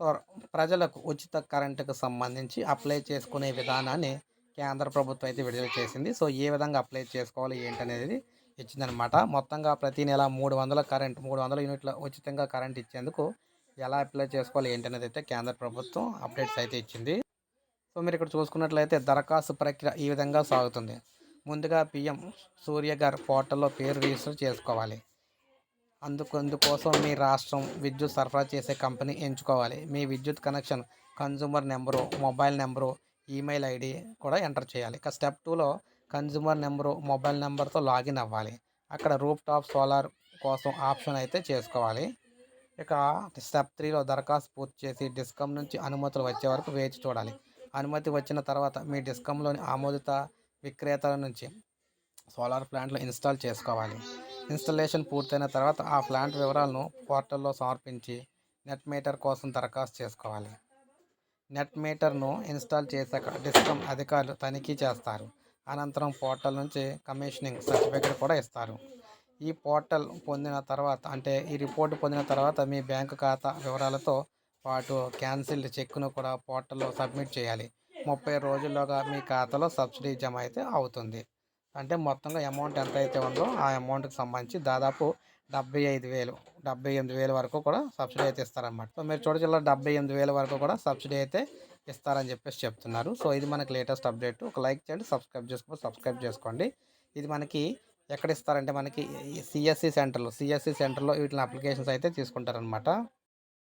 So ప్రజలకు ఉచిత కరెంటుకు సంబంధించి అప్లై చేసుకునే విధానాన్ని కేంద్ర ప్రభుత్వం అయితే విడుదల చేసింది. సో ఏ విధంగా అప్లై చేసుకోవాలి ఏంటనేది ఇచ్చిందనమాట మొత్తంగా ప్రతి నెల మూడు వందల కరెంట్ మూడు వందల యూనిట్ల ఉచితంగా కరెంట్ ఇచ్చేందుకు ఎలా అప్లై చేసుకోవాలి ఏంటనేది అయితే కేంద్ర ప్రభుత్వం అప్డేట్స్ అయితే ఇచ్చింది. సో మీరు ఇక్కడ చూసుకున్నట్లయితే దరఖాస్తు ప్రక్రియ ఈ విధంగా సాగుతుంది. ముందుగా పిఎం సూర్యగర్ పోర్టల్లో పేరు రిజిస్టర్ చేసుకోవాలి. అందుకు అందుకోసం మీ రాష్ట్రం విద్యుత్ సరఫరా చేసే కంపెనీ ఎంచుకోవాలి. మీ విద్యుత్ connection consumer number mobile number email ID కూడా ఎంటర్ చేయాలి. ఇక స్టెప్ టూలో కన్జ్యూమర్ నెంబరు మొబైల్ నెంబర్తో లాగిన్ అవ్వాలి. అక్కడ రూప్ టాప్ సోలార్ కోసం ఆప్షన్ అయితే చేసుకోవాలి. ఇక స్టెప్ త్రీలో దరఖాస్తు పూర్తి చేసి డిస్కమ్ నుంచి అనుమతులు వచ్చే వరకు వేచి చూడాలి. అనుమతి వచ్చిన తర్వాత మీ డిస్కంలోని ఆమోదిత విక్రేతల నుంచి సోలార్ ప్లాంట్లు ఇన్స్టాల్ చేసుకోవాలి. ఇన్స్టలేషన్ పూర్తయిన తర్వాత ఆ ప్లాంట్ వివరాలను పోర్టల్లో సమర్పించి నెట్ మీటర్ కోసం దరఖాస్తు చేసుకోవాలి. నెట్ మీటర్ను ఇన్స్టాల్ చేశాక డిస్కమ్ అధికారులు తనిఖీ చేస్తారు. అనంతరం పోర్టల్ నుంచి కమిషనింగ్ సర్టిఫికేట్ కూడా ఇస్తారు. ఈ పోర్టల్ పొందిన తర్వాత అంటే ఈ రిపోర్ట్ పొందిన తర్వాత మీ బ్యాంకు ఖాతా వివరాలతో పాటు క్యాన్సిల్డ్ చెక్ను కూడా పోర్టల్లో సబ్మిట్ చేయాలి. ముప్పై రోజుల్లోగా మీ ఖాతాలో సబ్సిడీ జమ అయితే అవుతుంది. అంటే మొత్తంగా అమౌంట్ ఎంత అయితే ఉందో ఆ అమౌంట్కి సంబంధించి దాదాపు డెబ్బై ఐదు వేలు డెబ్బై ఎనిమిది వేల వరకు కూడా సబ్సిడీ అయితే ఇస్తారన్నమాట. సో మీరు చూడజిల్లా డెబ్బై ఎనిమిది వేల వరకు కూడా సబ్సిడీ అయితే ఇస్తారని చెప్పేసి చెప్తున్నారు. సో ఇది మనకి లేటెస్ట్ అప్డేట్ ఒక లైక్ చేయండి సబ్స్క్రైబ్ చేసుకోండి సబ్స్క్రైబ్ చేసుకోండి. ఇది మనకి ఎక్కడ ఇస్తారంటే మనకి సిఎస్సి సెంటర్లో సిఎస్సి సెంటర్లో వీటిని అప్లికేషన్స్ అయితే తీసుకుంటారనమాట